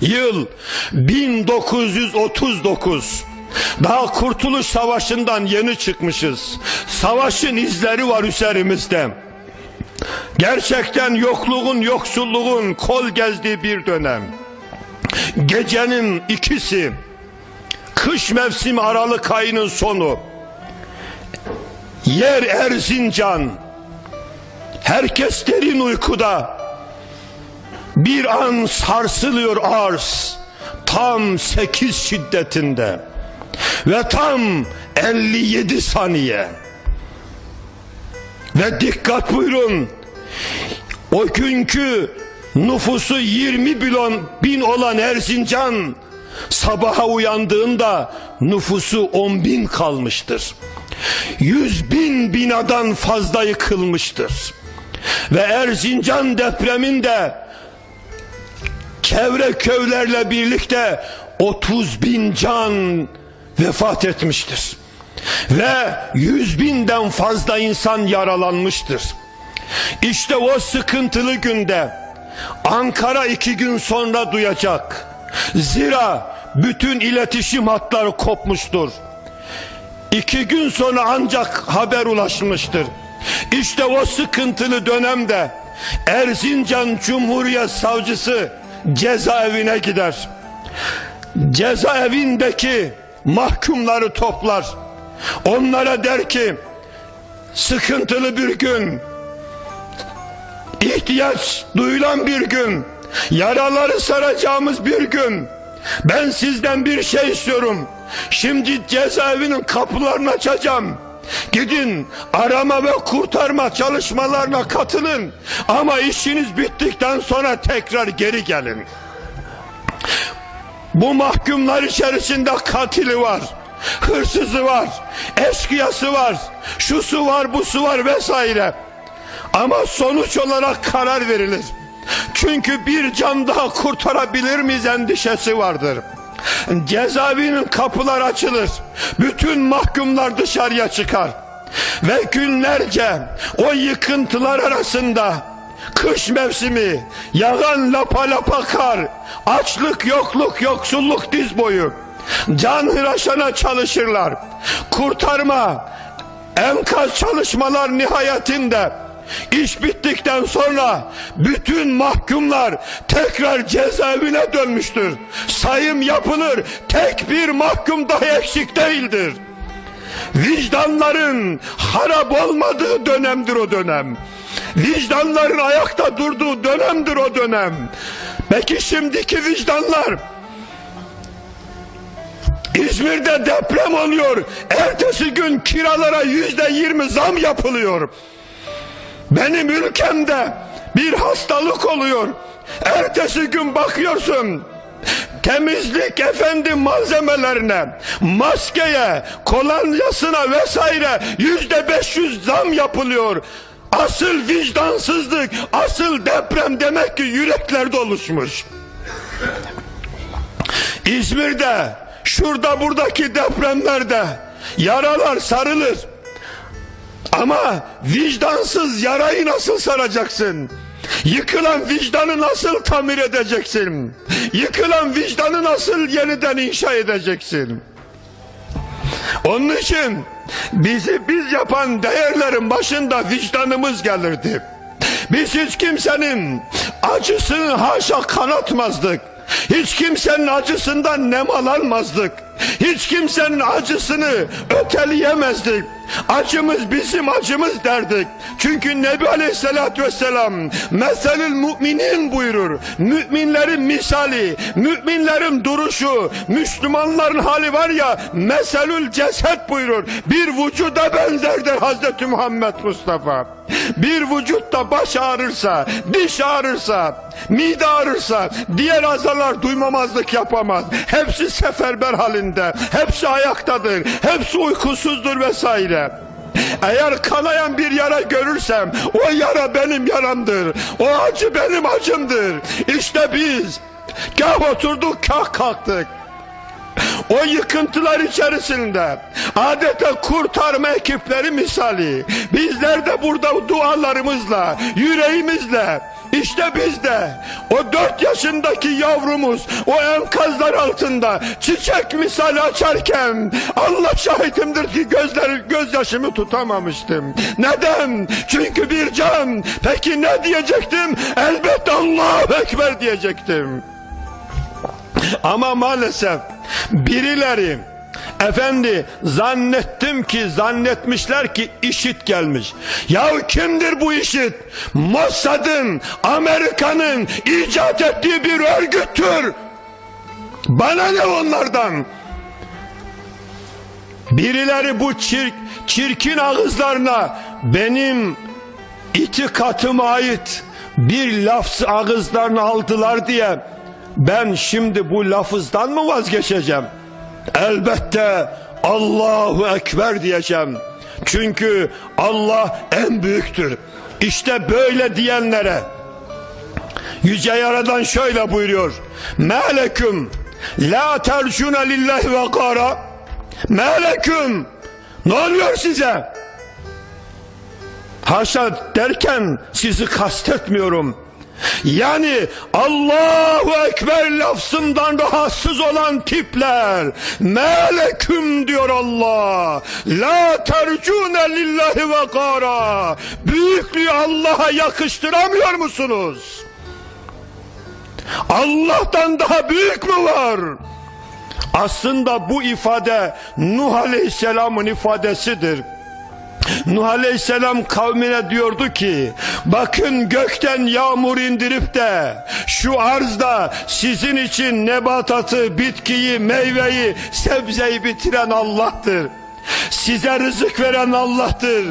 Yıl 1939. Daha Kurtuluş Savaşı'ndan yeni çıkmışız. Savaşın izleri var üzerimizde. Gerçekten yokluğun, yoksulluğun kol gezdiği bir dönem. Gecenin ikisi, kış mevsimi Aralık ayının sonu. Yer Erzincan. Herkes derin uykuda. Bir an sarsılıyor arz. Tam sekiz şiddetinde. Ve tam 57 saniye. Ve dikkat buyurun. O günkü nüfusu 20 milyon bin olan Erzincan sabaha uyandığında nüfusu 10 bin kalmıştır. 100 bin binadan fazla yıkılmıştır. Ve Erzincan depreminde çevre köylerle birlikte 30 bin can vefat etmiştir. Ve 100 binden fazla insan yaralanmıştır. İşte o sıkıntılı günde Ankara iki gün sonra duyacak. Zira bütün iletişim hatları kopmuştur. İki gün sonra ancak haber ulaşmıştır. İşte o sıkıntılı dönemde Erzincan Cumhuriyet Savcısı cezaevine gider. Cezaevindeki mahkumları toplar. Onlara der ki sıkıntılı bir gün ihtiyaç duyulan bir gün, yaraları saracağımız bir gün. Ben sizden bir şey istiyorum. Şimdi cezaevinin kapılarını açacağım. Gidin arama ve kurtarma çalışmalarına katılın. Ama işiniz bittikten sonra tekrar geri gelin. Bu mahkumlar içerisinde katili var. Hırsızı var. Eşkıyası var. Şusu var, busu var vesaire. Ama sonuç olarak karar verilir. Çünkü bir can daha kurtarabilir miyiz endişesi vardır. Cezaevinin kapılar açılır. Bütün mahkumlar dışarıya çıkar. Ve günlerce o yıkıntılar arasında kış mevsimi, yağan lapa lapa kar, açlık, yokluk, yoksulluk diz boyu. Can hıraşana çalışırlar. Kurtarma, enkaz çalışmalar nihayetinde İş bittikten sonra bütün mahkumlar tekrar cezaevine dönmüştür. Sayım yapılır. Tek bir mahkum dahi eksik değildir. Vicdanların harap olmadığı dönemdir o dönem. Vicdanların ayakta durduğu dönemdir o dönem. Peki şimdiki vicdanlar İzmir'de deprem oluyor. Ertesi gün kiralara yüzde yirmi zam yapılıyor. Benim ülkemde bir hastalık oluyor. Ertesi gün bakıyorsun temizlik efendim malzemelerine, maskeye, kolonyasına vesaire yüzde beş yüz zam yapılıyor. Asıl vicdansızlık, asıl deprem demek ki yüreklerde oluşmuş. İzmir'de, şurada buradaki depremlerde yaralar sarılır. Ama vicdansız yarayı nasıl saracaksın? Yıkılan vicdanı nasıl tamir edeceksin? Yıkılan vicdanı nasıl yeniden inşa edeceksin? Onun için bizi biz yapan değerlerin başında vicdanımız gelirdi. Biz hiç kimsenin acısını haşa kanatmazdık. Hiç kimsenin acısından nemalanmazdık. Hiç kimsenin acısını öteleyemezdik. Acımız bizim acımız derdik. Çünkü Nebi Aleyhisselatü Vesselam meselül müminin buyurur. Müminlerin misali, müminlerin duruşu, Müslümanların hali var ya meselül ceset buyurur. Bir vücuda benzerdir Hazreti Muhammed Mustafa. Bir vücutta baş ağrırsa, diş ağrırsa, mide ağrırsa diğer azalar duymamazlık yapamaz. Hepsi seferber halinde, hepsi ayaktadır, hepsi uykusuzdur vesaire. Eğer kanayan bir yara görürsem o yara benim yaramdır. O acı benim acımdır. İşte biz kah oturduk kah kalktık. O yıkıntılar içerisinde adeta kurtarma ekipleri misali bizler de burada dualarımızla yüreğimizle işte biz de o dört yaşındaki yavrumuz o enkazlar altında çiçek misali açarken Allah şahidimdir ki gözler gözyaşımı tutamamıştım. Neden? Çünkü bir can. Peki ne diyecektim? Elbette Allahu Ekber diyecektim. Ama maalesef birileri Efendi zannettim ki zannetmişler ki işit gelmiş. Ya kimdir bu işit? Mossad'ın, Amerika'nın icat ettiği bir örgüttür. Bana ne onlardan? Birileri bu çirk, çirkin ağızlarına benim itikatıma ait bir lafz ağızlarına aldılar diye ben şimdi bu lafızdan mı vazgeçeceğim? Elbette Allahu Ekber diyeceğim. Çünkü Allah en büyüktür. İşte böyle diyenlere Yüce Yaradan şöyle buyuruyor. Meleküm la tercune lillahi ve kara. Meleküm ne oluyor size? Haşa derken sizi kastetmiyorum. Yani Allahu Ekber lafzından rahatsız olan tipler meleküm diyor Allah la tercune lillahi ve kara büyüklüğü Allah'a yakıştıramıyor musunuz? Allah'tan daha büyük mü var? Aslında bu ifade Nuh Aleyhisselam'ın ifadesidir. Nuh Aleyhisselam kavmine diyordu ki bakın gökten yağmur indirip de şu arzda sizin için nebatatı, bitkiyi, meyveyi, sebzeyi bitiren Allah'tır. Size rızık veren Allah'tır.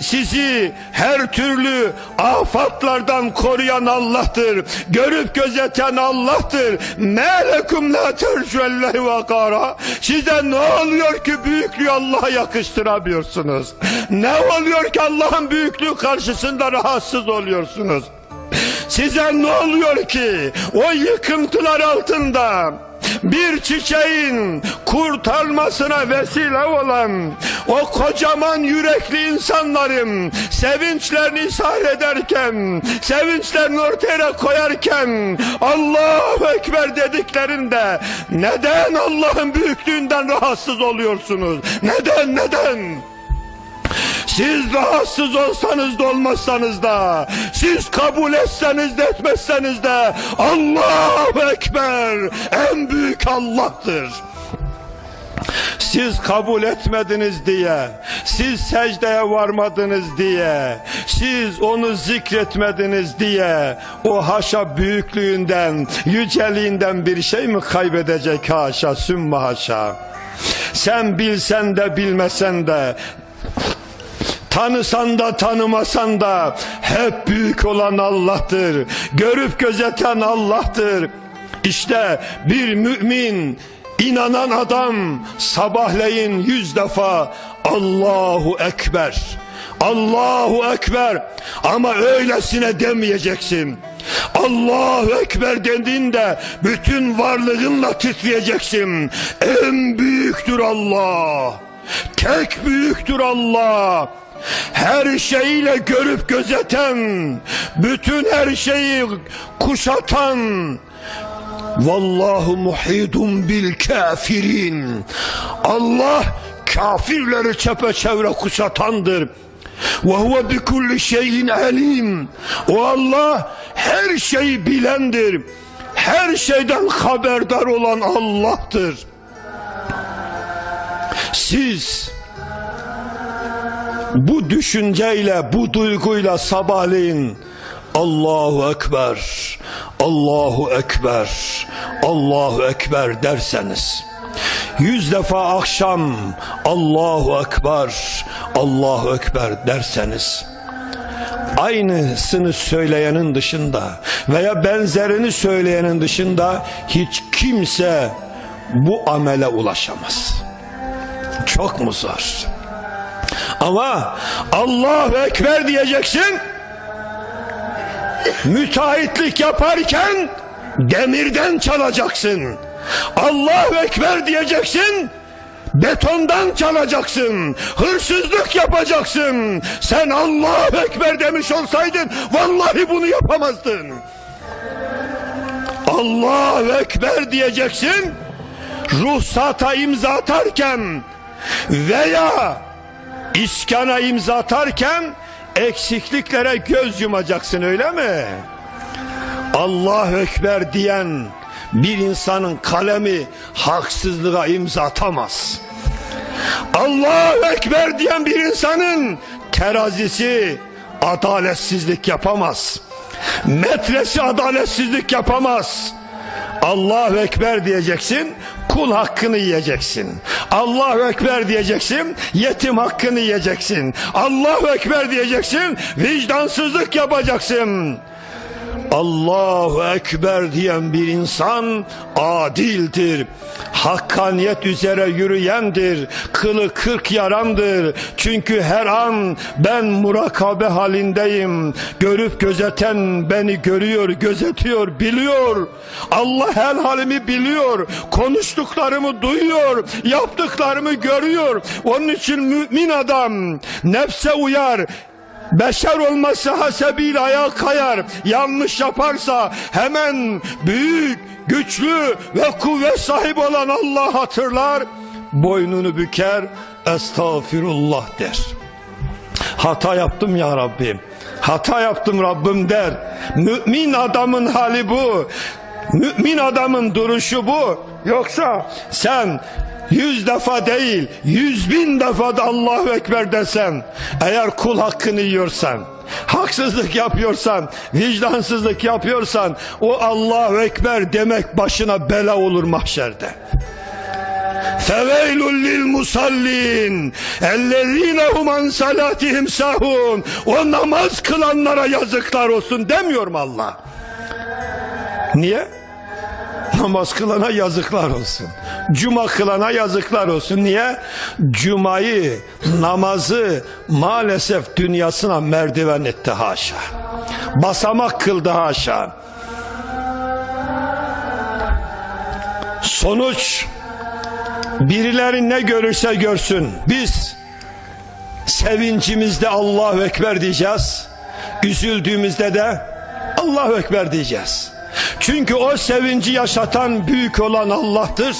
Sizi her türlü afatlardan koruyan Allah'tır. Görüp gözeten Allah'tır. Melekum la tercüellehi ve kara. Size ne oluyor ki büyüklüğü Allah'a yakıştıramıyorsunuz? Ne oluyor ki Allah'ın büyüklüğü karşısında rahatsız oluyorsunuz? Size ne oluyor ki o yıkıntılar altında bir çiçeğin kurtarmasına vesile olan o kocaman yürekli insanların sevinçlerini ishar ederken, sevinçlerini ortaya koyarken Allahu Ekber dediklerinde neden Allah'ın büyüklüğünden rahatsız oluyorsunuz? Neden, neden? Siz rahatsız olsanız da olmazsanız da, siz kabul etseniz de etmezseniz de Allahu Ekber en büyük Allah'tır. Siz kabul etmediniz diye, siz secdeye varmadınız diye, siz onu zikretmediniz diye, o haşa büyüklüğünden, yüceliğinden bir şey mi kaybedecek haşa, sümme haşa. Sen bilsen de bilmesen de, Tanısan da tanımasan da hep büyük olan Allah'tır. Görüp gözeten Allah'tır. İşte bir mümin inanan adam sabahleyin yüz defa Allahu Ekber. Allahu Ekber ama öylesine demeyeceksin. Allahu Ekber dediğinde bütün varlığınla titreyeceksin. En büyüktür Allah. Tek büyüktür Allah her şeyiyle görüp gözeten, bütün her şeyi kuşatan, Vallahu muhidun bil kafirin. Allah kafirleri çepeçevre kuşatandır. Ve huve bi kulli şeyin alim. O Allah her şeyi bilendir. Her şeyden haberdar olan Allah'tır. Siz bu düşünceyle, bu duyguyla sabahleyin Allahu Ekber, Allahu Ekber, Allahu Ekber derseniz, yüz defa akşam Allahu Ekber, Allahu Ekber derseniz, aynısını söyleyenin dışında veya benzerini söyleyenin dışında hiç kimse bu amele ulaşamaz. Çok mu zor? Ama Allahu Ekber diyeceksin. Müteahhitlik yaparken demirden çalacaksın. Allahu Ekber diyeceksin. betondan çalacaksın, hırsızlık yapacaksın. Sen Allahu Ekber demiş olsaydın vallahi bunu yapamazdın. Allahu Ekber diyeceksin. Ruhsata imza atarken veya iskana imza atarken eksikliklere göz yumacaksın öyle mi? Allahu Ekber diyen bir insanın kalemi haksızlığa imza atamaz. Allahu Ekber diyen bir insanın terazisi adaletsizlik yapamaz. Metresi adaletsizlik yapamaz. Allahu Ekber diyeceksin, kul hakkını yiyeceksin. Allahu Ekber diyeceksin, yetim hakkını yiyeceksin. Allahu Ekber diyeceksin, vicdansızlık yapacaksın. Allahu Ekber diyen bir insan adildir. Hakkaniyet üzere yürüyendir. Kılı kırk yarandır. Çünkü her an ben murakabe halindeyim. Görüp gözeten beni görüyor, gözetiyor, biliyor. Allah her halimi biliyor. Konuştuklarımı duyuyor. Yaptıklarımı görüyor. Onun için mümin adam nefse uyar. Beşer olması hasebiyle ayağa kayar. Yanlış yaparsa hemen büyük, güçlü ve kuvvet sahibi olan Allah hatırlar. Boynunu büker, estağfirullah der. Hata yaptım ya Rabbim. Hata yaptım Rabbim der. Mümin adamın hali bu. Mümin adamın duruşu bu. Yoksa sen yüz defa değil, yüz bin defa da Allahu Ekber desen, eğer kul hakkını yiyorsan, haksızlık yapıyorsan, vicdansızlık yapıyorsan, o Allahu Ekber demek başına bela olur mahşerde. Feveylül lil musallin ellezine hum an salatihim sahun o namaz kılanlara yazıklar olsun demiyor mu Allah? Niye? Namaz kılana yazıklar olsun. Cuma kılana yazıklar olsun. Niye? Cumayı, namazı maalesef dünyasına merdiven etti haşa. Basamak kıldı haşa. Sonuç birileri ne görürse görsün. Biz sevincimizde Allahu Ekber diyeceğiz. Üzüldüğümüzde de Allahu Ekber diyeceğiz. Çünkü o sevinci yaşatan büyük olan Allah'tır.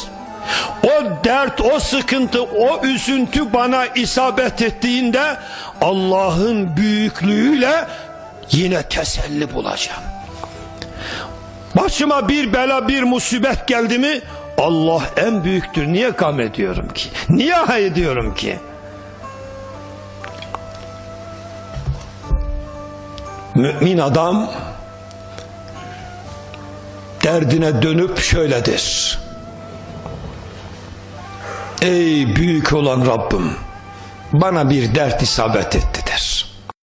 O dert, o sıkıntı, o üzüntü bana isabet ettiğinde Allah'ın büyüklüğüyle yine teselli bulacağım. Başıma bir bela, bir musibet geldi mi Allah en büyüktür. Niye gam ediyorum ki? Niye hay ediyorum ki? Mümin adam derdine dönüp şöyledir. Ey büyük olan Rabbim bana bir dert isabet etti.